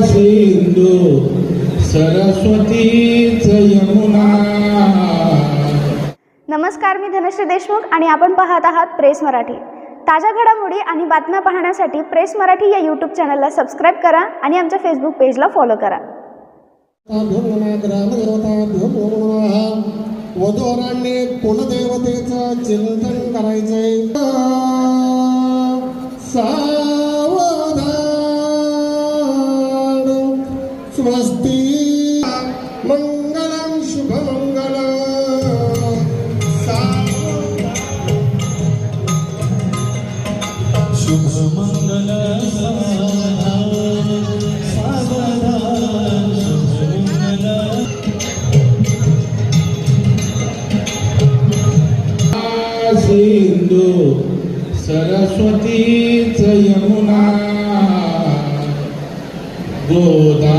सिंधू सरस्वतीच यमुना. नमस्कार मी धनश्री देशमुख आणि आपण पाहत आहात प्रेस मराठी. ताज्या घडामोडी आणि बातम्या पाहण्यासाठी प्रेस मराठी या यूट्यूब चॅनलला सबस्क्राईब करा आणि आमच्या फेसबुक पेजला फॉलो करा. वधूवरांनी कुलदेवतेचं चिंतन करायचंय. स्वस्ती मंगलम शुभमङ्गल शुभमंगल। सावधान शुभमंगल सिंधू सरस्वतीच यमुना। गोदा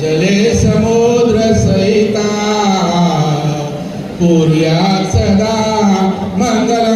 जले समुद्र सहिता पुर्या सदा मंगल